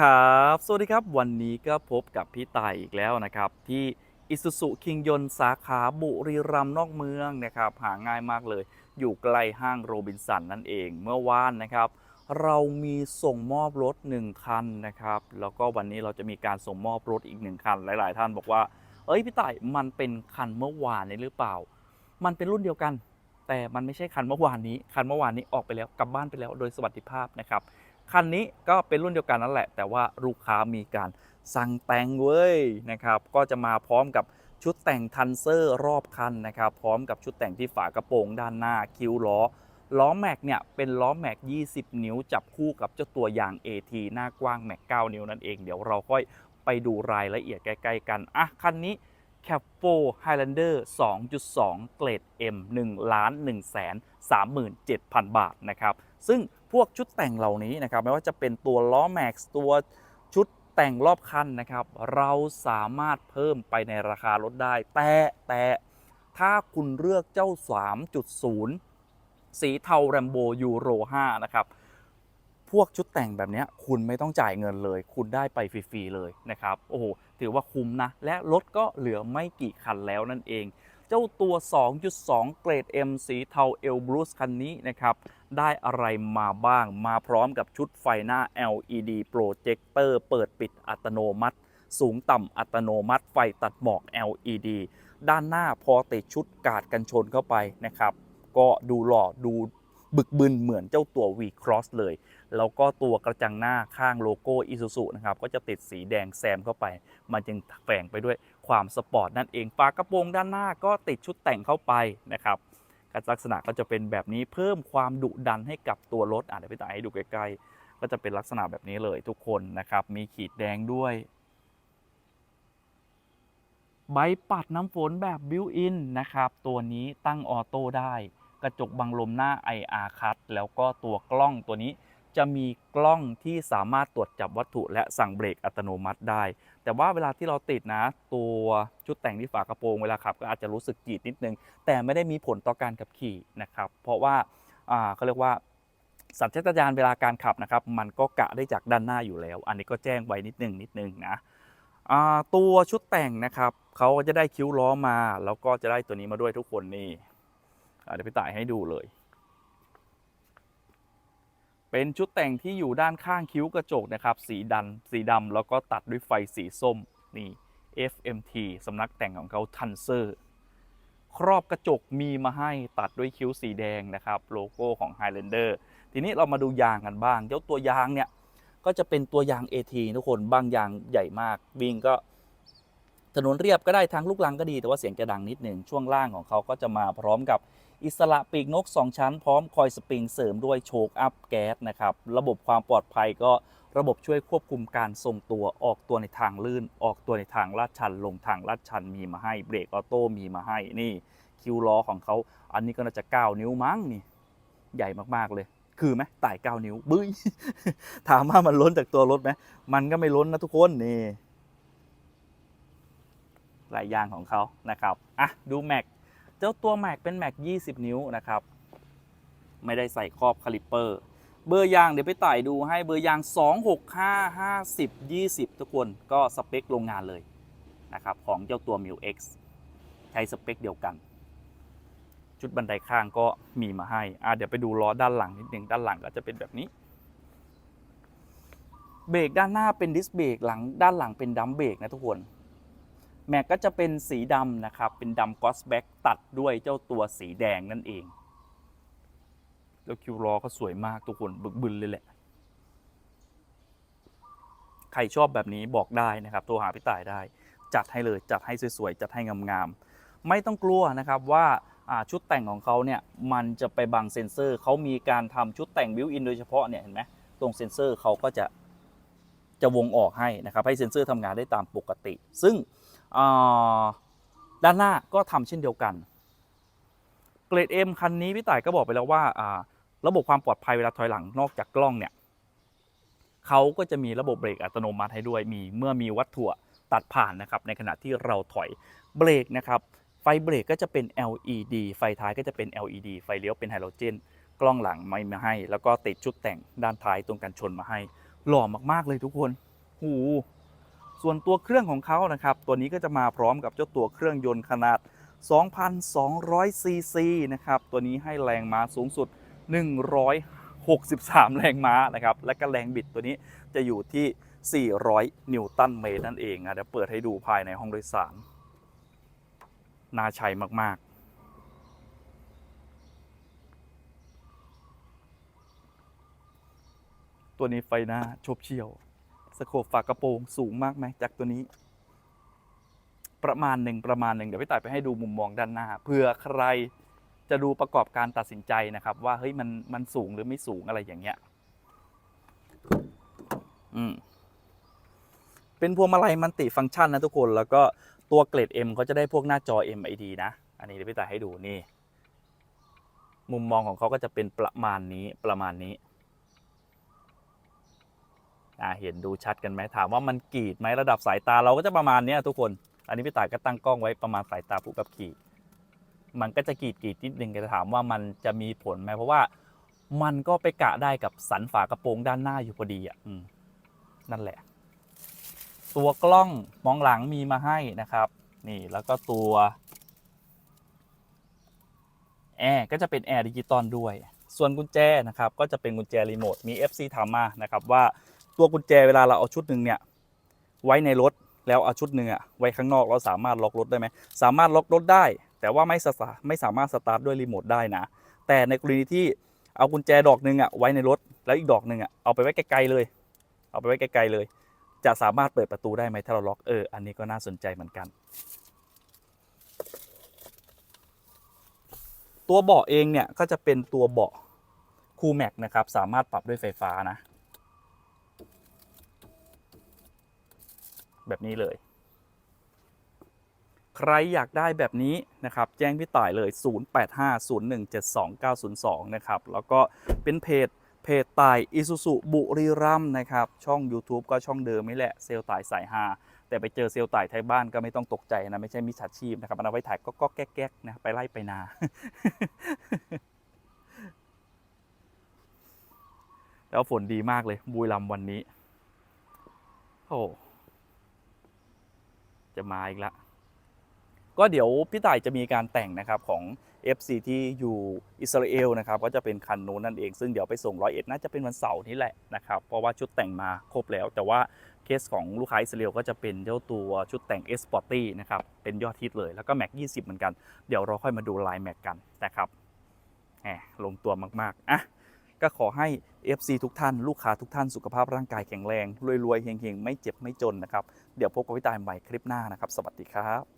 ครับ สวัสดีครับ วันนี้ก็พบกับพี่ต่ายอีกแล้วนะครับ ที่อิสุสุคิงยนสาขาบุรีรัมย์นอกเมืองนะครับ หาง่ายมากเลย อยู่ใกล้ห้างโรบินสันนั่นเอง เมื่อวานนะครับ เรามีส่งมอบรถ 1 คันนะครับ แล้วก็วันนี้เราจะมีการส่งมอบรถอีก 1 คัน หลาย ๆ ท่านบอกว่า เอ้ยพี่ต่ายมันเป็นคันเมื่อวานนี้หรือเปล่า มันเป็นรุ่นเดียวกัน แต่มันไม่ใช่คันเมื่อวานนี้ คันเมื่อวานนี้ออกไปแล้วกลับบ้านไปแล้วโดยสวัสดิภาพนะครับ คันนี้ก็เป็นรุ่นเดียวกันนั่นแหละ แต่ว่าลูกค้ามีการสั่งแต่งเว้ยนะครับ ก็จะมาพร้อมกับชุดแต่งทันเซอร์รอบคันนะครับ พร้อมกับชุดแต่งที่ฝากระโปรงด้านหน้าคิ้วล้อ ล้อแม็กเนี่ยเป็นล้อแม็ก 20 นิ้ว จับคู่กับเจ้าตัวยาง AT หน้ากว้างแม็ก 9 นิ้วนั่นเอง เดี๋ยวเราค่อยไปดูรายละเอียดใกล้ๆกัน อะ คันนี้ c a p o Highlander 2.2 เกรด M 1ล้าน1แสน37,000 บาทนะครับ ซึ่ง พวกชุดแต่งเหล่านี้นะครับไม่ว่าจะเป็นตัวล้อแม็กซ์ตัวชุดแต่งรอบคันนะครับ เราสามารถเพิ่มไปในราคารถได้ แต่แต่ถ้าคุณเลือกเจ้า 3.0 สีเทาแรมโบยูโร5นะครับ พวกชุดแต่งแบบนี้คุณไม่ต้องจ่ายเงินเลย คุณได้ไปฟรี ๆ เลยนะครับ โอ้โห ถือว่าคุ้มนะ และรถก็เหลือไม่กี่คันแล้วนั่นเอง จ้าตัว 2.2 เกรด M สีเทาเอลบรูซคันนี้นะครับ ได้อะไรมาบ้าง มาพร้อมกับชุดไฟหน้า LED โปรเจคเตอร์เปิดปิดอัตโนมัติ สูงต่ำอัตโนมัติไฟตัดหมอก LED ด้านหน้าพอติดชุดกาดกันชนเข้าไปนะครับ ก็ดูหล่อดูบึกบึนเหมือนเจ้าตัว V Cross เลย แล้วก็ตัวกระจังหน้าข้างโลโก้ Isuzu นะครับก็จะติดสีแดงแซมเข้าไป มันจึงแฝงไปด้วยความสปอร์ตนั่นเองฝากระโปรงด้านหน้าก็ติดชุดแต่งเข้าไปนะครับลักษณะก็จะเป็นแบบนี้เพิ่มความดุดันให้กับตัวรถอะเดี๋ยวพี่ตายให้ดูใกล้ๆก็จะเป็นลักษณะแบบนี้เลยทุกคนนะครับ มีขีดแดงด้วย ใบปัดน้ำฝนแบบบิวอินนะครับ ตัวนี้ตั้งออโต้ได้ กระจกบังลมหน้า IR คัดแล้วก็ตัวกล้องตัวนี้ จะมีกล้องที่สามารถตรวจจับวัตถุและสั่งเบรกอัตโนมัติได้ แต่ว่าเวลาที่เราติดนะ ตัวชุดแต่งที่ฝากระโปรงเวลาขับก็อาจจะรู้สึกจีดนิดนึง แต่ไม่ได้มีผลต่อการขับขี่นะครับ เพราะว่าอ่าเขาเรียกว่าสัญชาตญาณเวลาการขับนะครับ มันก็กะได้จากด้านหน้าอยู่แล้ว อันนี้ก็แจ้งไว้นิดนึงนิดนึงนะตัวชุดแต่งนะครับเขาก็จะได้คิ้วล้อมา แล้วก็จะได้ตัวนี้มาด้วยทุกคนนี่เดี๋ยวพี่ต่ายให้ดูเลย เป็นชุดแต่งที่อยู่ด้านข้างคิ้วกระจกนะครับสีดำสีดำแล้วก็ตัดด้วยไฟสีส้มนี่ FMT สำนักแต่งของเขาทันเซอร์ครอบกระจกมีมาให้ตัดด้วยคิ้วสีแดงนะครับโลโก้ของ Highlander ทีนี้เรามาดูยางกันบ้างเจ้าตัวยางเนี่ยก็จะเป็นตัวยาง AT ทุกคนบางยางใหญ่มาก วิ่งก็ถนนเรียบก็ได้ทางลูกลังก็ดีแต่ว่าเสียงจะดังนิดหนึ่งช่วงล่างของเขาก็จะมาพร้อมกับ อิสระปีกนก 2 ชั้นพร้อมคอยสปริงเสริมด้วยโชคอัพแก๊สนะครับ ระบบความปลอดภัยก็ระบบช่วยควบคุมการทรงตัวออกตัวในทางลื่น ออกตัวในทางลาดชัน ลงทางลาดชันมีมาให้เบรกออโต้มีมาให้นี่คิวล้อของเขาอันนี้ก็น่าจะ 9 นิ้วมั้งนี่ ใหญ่มากๆเลย คือไหมต่าย 9 นิ้วบึ้ยถามว่ามันล้นจากตัวรถไหมมันก็ไม่ล้นนะทุกคนนี่ลายยางของเขานะครับอะดูแม็ก เจ้าตัวแม็กเป็นแม็ก20 นิ้วนะครับ ไม่ได้ใส่ครอบคาลิปเปอร์ เบอร์ยางเดี๋ยวไปไต่ดูให้เบอร์ยาง 265 50 20 ทุกคนก็สเปคโรงงานเลยนะครับของเจ้าตัว m ิ l X ใช้สเปคเดียวกัน ชุดบันไดข้างก็มีมาให้อะเดี๋ยวไปดูล้อด้านหลังนิดนึงด้านหลังก็จะเป็นแบบนี้เบรกด้านหน้าเป็นดิสเบรกหลังด้านหลังเป็นดัมเบรกนะทุกคน แม็กก็จะเป็นสีดำนะครับ เป็นดำกอสแบ็กตัดด้วยเจ้าตัวสีแดงนั่นเอง แล้วคิวล้อก็สวยมากทุกคนบึกบึนเลยแหละ ใครชอบแบบนี้บอกได้นะครับโทรหาพี่ต่ายได้ จัดให้เลยจัดให้สวยๆ จัดให้งามๆ ไม่ต้องกลัวนะครับว่าชุดแต่งของเขาเนี่ยมันจะไปบังเซ็นเซอร์เขามีการทำชุดแต่งบิวอินโดยเฉพาะเนี่ยเห็นไหมตรงเซ็นเซอร์เขาก็จะจะวงออกให้นะครับให้เซ็นเซอร์ทำงานได้ตามปกติ ซึ่ง ด้านหน้าก็ทำเช่นเดียวกัน เกรด M คันนี้พี่ต่ายก็บอกไปแล้วว่าอ่าระบบความปลอดภัยเวลาถอยหลังนอกจากกล้องเนี่ยเขาก็จะมีระบบเบรกอัตโนมัติให้ด้วยมีเมื่อมีวัตถุตัดผ่านนะครับในขณะที่เราถอยเบรกนะครับไฟเบรกก็จะเป็น LED ไฟท้ายก็จะเป็น LED ไฟเลี้ยวเป็นไฮโดรเจน กล้องหลังไม่มาให้ แล้วก็ติดชุดแต่งด้านท้ายตรงกันชนมาให้ หล่อมากๆเลยทุกคน หู ส่วนตัวเครื่องของเขานะครับ ตัวนี้ก็จะมาพร้อมกับเจ้าตัวเครื่องยนต์ขนาด 2,200 ซีซีนะครับ ตัวนี้ให้แรงม้าสูงสุด 163 แรงม้านะครับ และก็แรงบิดตัวนี้จะอยู่ที่ 400 นิวตันเมตรนั่นเองอะเดี๋ยวเปิดให้ดูภายในห้องโดยสาร น่าใช้มาก ๆตัวนี้ไฟหน้าชบเฉียว สโคปฝากระโปรงสูงมากไหมจากตัวนี้ ประมาณหนึ่งประมาณหนึ่งเดี๋ยวพี่ต่ายไปให้ดูมุมมองด้านหน้าเผื่อใครจะดูประกอบการตัดสินใจนะครับ ว่าเฮ้ยมันมันสูงหรือไม่สูงอะไรอย่างเงี้ยอืมเป็นพวงมาลัยมันติฟังก์ชันนะทุกคนแล้วก็ตัวเกรด M เขาจะได้พวกหน้าจอ MID นะ อันนี้เดี๋ยวพี่ต่ายให้ดูนี่ มุมมองของเขาก็จะเป็นประมาณนี้ประมาณนี้ เห็นดูชัดกันไหมถามว่ามันกรีดไหมระดับสายตาเราก็จะประมาณนี้ทุกคน อันนี้พี่ต่ายก็ตั้งกล้องไว้ประมาณสายตาผู้ขับขี่ มันก็จะกรีดกรีดนิดนึงแต่ถามว่ามันจะมีผลไหมเพราะว่ามันก็ไปกะได้กับสันฝากระโปรงด้านหน้าอยู่พอดีอะนั่นแหละ ตัวกล้องมองหลังมีมาให้นะครับ นี่แล้วก็ตัวแอร์ก็จะเป็นแอร์ดิจิตอลด้วย ส่วนกุญแจนะครับ ก็จะเป็นกุญแจรีโมทมี FC ถามมานะครับว่า ตัวกุญแจเวลาเราเอาชุดหนึ่งเนี่ยไว้ในรถแล้วเอาชุดหนึ่งอะไว้ข้างนอกเราสามารถล็อกรถได้ไหมสามารถล็อกรถได้ แต่ว่าไม่สาไม่สามารถสตาร์ทด้วยรีโมทได้นะ แต่ในกรณีที่เอากุญแจดอกหนึ่งอะไว้ในรถแล้วอีกดอกหนึ่งอะเอาไปไว้ไกลๆเลย เอาไปไว้ไกลๆเลย จะสามารถเปิดประตูได้ไหมถ้าเราล็อกเอออันนี้ก็น่าสนใจเหมือนกัน ตัวเบาะเองเนี่ยก็จะเป็นตัวเบาะคูแม็กนะครับสามารถปรับด้วยไฟฟ้านะ แบบนี้เลย ใครอยากได้แบบนี้นะครับ แจ้งพี่ต่ายเลย 0850172902 นะครับ แล้วก็เป็นเพจเพจต่ายอิสุสุบุรีรัมนะครับ ช่อง YouTube ก็ช่องเดิมนี่แหละเซลต่ายสายฮาแต่ไปเจอเซลล์ต่ายไทยบ้านก็ไม่ต้องตกใจนะ ไม่ใช่มิจฉาชีพนะครับเอาไว้ถ่ายก็ก็แก๊กแก๊กนะไปไล่ไปนา แล้วฝนดีมากเลยบุรีรัมวันนี้ โอ้ จะมาอีกละ ก็เดี๋ยวพี่ต่ายจะมีการแต่งนะครับของ FC ที่อยู่อิสราเอลนะครับก็จะเป็นคันนู้นนั่นเอง ซึ่งเดี๋ยวไปส่งร้อยเอ็ดน่าจะเป็นวันเสาร์นี้แหละนะครับเพราะว่าชุดแต่งมาครบแล้ว แต่ว่าเคสของลูกค้าอิสราเอลก็จะเป็นเจ้าตัวชุดแต่ง S Sporty นะครับเป็นยอดฮิตเลยแล้วก็แม็ก20 เหมือนกัน เดี๋ยวเราค่อยมาดูลายแม็กกันนะครับแหมลงตัวมากๆอะ ก็ขอให้ FC ทุกท่านลูกค้าทุกท่านสุขภาพร่างกายแข็งแรงรวยๆเฮงๆ ไม่เจ็บไม่จนนะครับ เดี๋ยวพบกับพี่ตายใหม่คลิปหน้านะครับ สวัสดีครับ